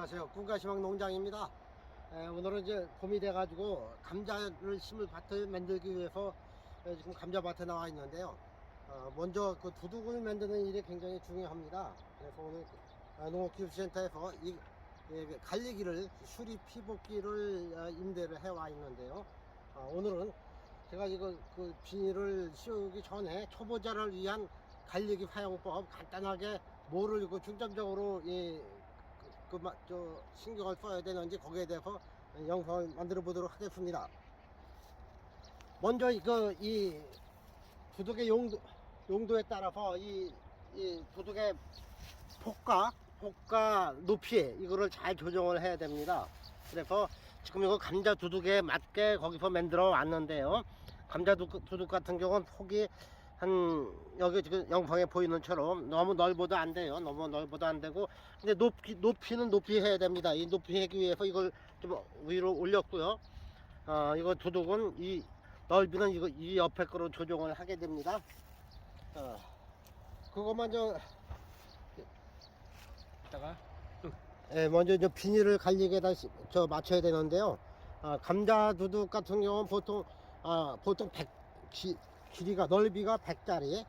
안녕하세요. 꿈가시방 농장입니다. 에, 오늘은 이제 봄이 돼 가지고 감자를 심을 밭을 만들기 위해서 에, 지금 감자밭에 나와 있는데요. 어, 먼저 그 두둑을 만드는 일이 굉장히 중요합니다. 그래서 오늘 아, 농업기술센터에서 이 예, 갈리기를 수리 피복기를 어, 임대를 해 와 있는데요. 어, 오늘은 제가 이거 그 비닐을 씌우기 전에 초보자를 위한 갈리기 사용법 간단하게 뭐를 그 중점적으로 이 그, 그, 마- 저, 신경을 써야 되는지 거기에 대해서 영상을 만들어 보도록 하겠습니다. 먼저 이거 이 부득의 용도, 용도에 따라서 이, 이 부득의 폭과 폭과 높이 이거를 잘 조정을 해야 됩니다. 그래서 지금 이거 감자 두둑에 맞게 거기서 만들어 왔는데요. 감자 두- 두둑 같은 경우는 폭이 한 여기 지금 영상에 보이는 처럼 너무 넓어도 안 돼요. 너무 넓어도 안 되고 근데 높이 높이는 높이 해야 됩니다. 이 높이 하기 위해서 이걸 좀 위로 올렸고요. 어 이거 두둑은 이 넓이는 이거 이 옆에 거로 조정을 하게 됩니다. 어 그것만 저 다가 예, 먼저 저 비닐을 갈리게 다 시- 저 맞춰야 되는데요. 아, 감자 두둑 같은 경우는 보통 아, 보통 100 기, 길이가 넓이가 100짜리,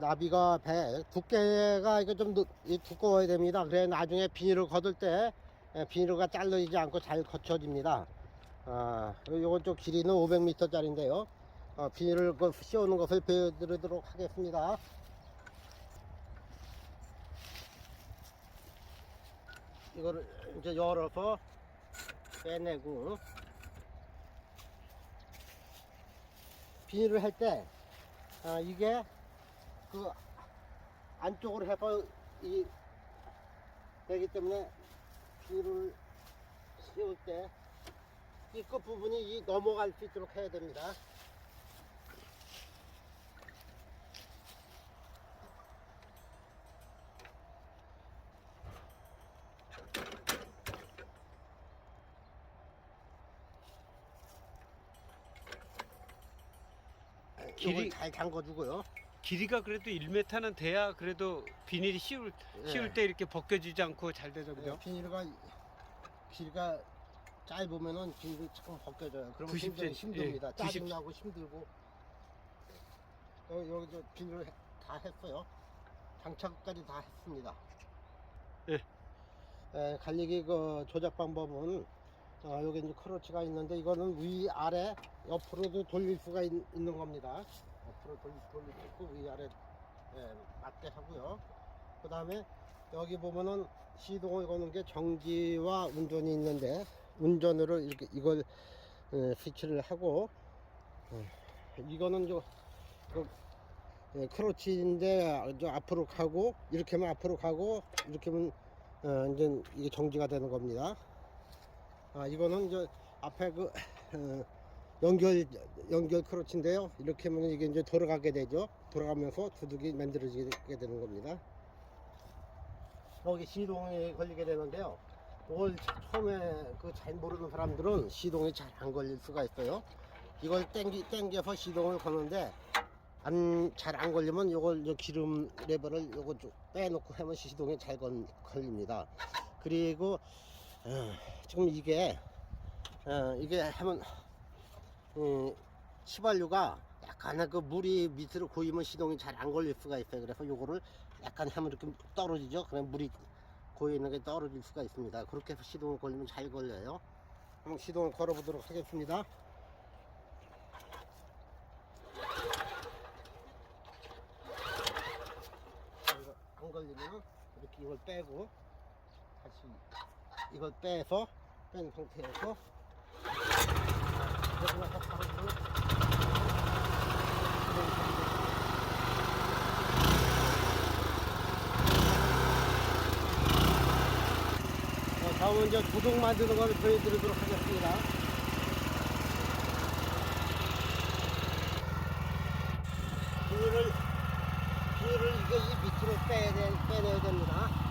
나비가 100, 두께가 이거 좀 두꺼워야 됩니다. 그래 나중에 비닐을 거둘 때 예, 비닐가 잘리지 않고 잘 거쳐집니다. 아, 요건 좀 길이는 500m짜리인데요. 어, 비닐을 그 씌우는 것을 보여드리도록 하겠습니다. 이거를 이제 열어서 빼내고 비닐을 할때 아, 이게 그 안쪽으로 해서 이 되기 때문에 비닐을 씌울 때 이 끝부분이 이 넘어갈 수 있도록 해야 됩니다. 길이- 길이 잘 잠궈주고요. 길이가 그래도 1m는 돼야 그래도 비닐이 씌울 씌울 예. 때 이렇게 벗겨지지 않고 잘 되죠 그죠? 네, 비닐가 길이가 짧으면은 비닐이 조금 벗겨져요. 그러면 90 굉장히 센- 힘듭니다. 예, 90 짜증나고 힘들고. 여기, 여기 저 비닐을 해- 다 했어요. 장착까지 다 했습니다. 예. 에, 갈리기 그 조작 방법은 어, 여기 이제 크로치가 있는데 이거는 위 아래 옆으로도 돌릴 수가 있, 는 겁니다. 옆으로 돌릴, 돌릴 수 있고 위 아래 예, 맞게 하고요. 그 다음에 여기 보면은 시동을 거는 게 정지와 운전이 있는데 운전으로 이렇게 이걸 어, 스위치를 하고 어, 이거는 저 그, 예, 크로치인데 저 앞으로 가고 이렇게 하면 앞으로 가고 이렇게 하면 어, 이제 이게 정지가 되는 겁니다. 아 이거는 이제 앞에 그 어, 연결 연결 크로치인데요. 이렇게 하면 이게 이제 돌아가게 되죠. 돌아가면서 두둑이 만들어지게 되는 겁니다. 여기 시동이 걸리게 되는데요. 이걸 처음에 그 잘 모르는 사람들은 시동이 잘 안 걸릴 수가 있어요. 이걸 땡기 땡겨서 시동을 거는데 안 잘 안 걸리면 이걸 요 기름 레버를 요거 좀 빼놓고 하면 시동이 잘 걸, 걸립니다. 그리고 어, 지금 이게 어, 이게 하면 음, 휘발유가 약간 그 물이 밑으로 고이면 시동이 잘 안 걸릴 수가 있어요. 그래서 요거를 약간 하면 이렇게 떨어지죠. 그럼 물이 고이는 게 떨어질 수가 있습니다. 그렇게 해서 시동을 걸리면 잘 걸려요. 한번 시동을 걸어보도록 하겠습니다. 안 걸리면 이렇게 이걸 빼고 다시 이걸 빼서 뺀 상태에서 다음은 이제 구독 만드는 걸 보여드리도록 하겠습니다. 비닐을, 비닐을 이게 이 밑으로 빼야 돼, 빼내야 됩니다.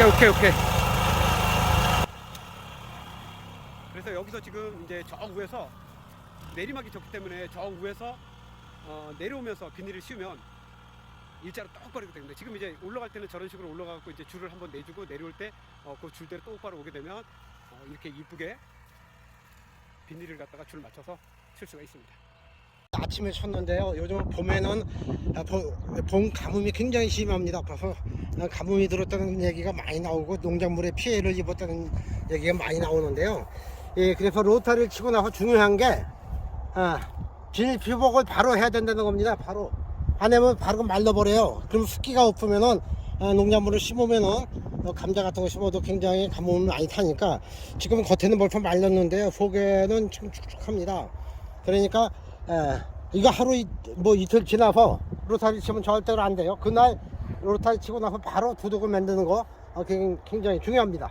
오케이 오케이 오케이. 그래서 여기서 지금 이제 저 위에서 내리막이 좋기 때문에 저 위에서 어, 내려오면서 비닐을 씌우면 일자로 똑바르게 됩니다. 지금 이제 올라갈 때는 저런 식으로 올라가고 이제 줄을 한번 내주고 내려올 때 어, 그 줄대로 똑바로 오게 되면 어, 이렇게 이쁘게 비닐을 갖다가 줄 맞춰서 칠 수가 있습니다. 아침에 쳤는데요. 요즘 봄에는 아, 보- 봄 가뭄이 굉장히 심합니다. 그래서 아, 가뭄이 들었다는 얘기가 많이 나오고 농작물에 피해를 입었다는 얘기가 많이 나오는데요. 예, 그래서 로타를 치고 나서 중요한 게 아, 비닐 피복을 바로 해야 된다는 겁니다. 바로 안 하면 바로 말라버려요. 그럼 습기가 없으면은 아, 농작물을 심으면은 어, 감자 같은 거 심어도 굉장히 가뭄을 많이 타니까 지금 겉에는 벌써 말렸는데요. 속에는 지금 축축합니다. 그러니까 에, 이거 하루 이, 뭐 이틀 지나서 로타리 치면 절대로 안 돼요. 그날 로타리 치고 나서 바로 두둑을 만드는 거 어, 굉- 굉장히 중요합니다.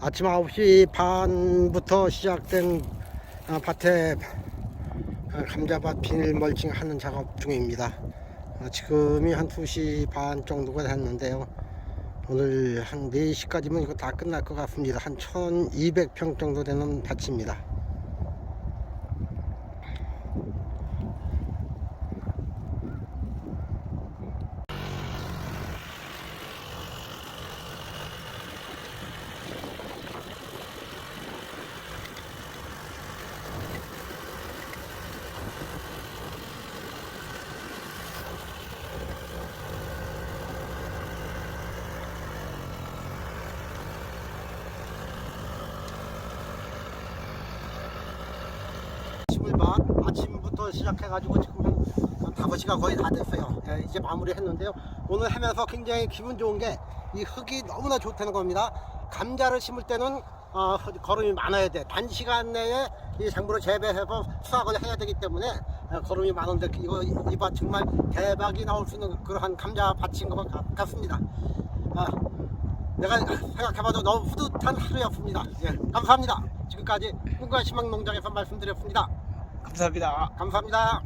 아침 9시 반부터 시작된 아, 밭에 아, 감자밭 비닐 멀칭 하는 작업 중입니다. 아, 지금이 한 2시 반 정도가 됐는데요. 오늘 한 4시까지면 이거 다 끝날 것 같습니다. 한 1200평 정도 되는 밭입니다. 아침을밭 아침부터 시작해가지고 지금 한 5시가 거의 다 됐어요. 예, 이제 마무리 했는데요. 오늘 하면서 굉장히 기분 좋은 게 이 흙이 너무나 좋다는 겁니다. 감자를 심을 때는 어, 걸음이 많아야 돼. 단시간 내에 이 작물을 재배해서 수확을 해야 되기 때문에 어, 걸음이 많은데 이거 이밭 정말 대박이 나올 수 있는 그러한 감자 밭인 것 같- 같습니다. 아, 내가 생각해봐도 너무 뿌듯한 하루였습니다. 예, 감사합니다. 지금까지 꿈과 희망 농장에서 말씀드렸습니다. 감사합니다. 감사합니다.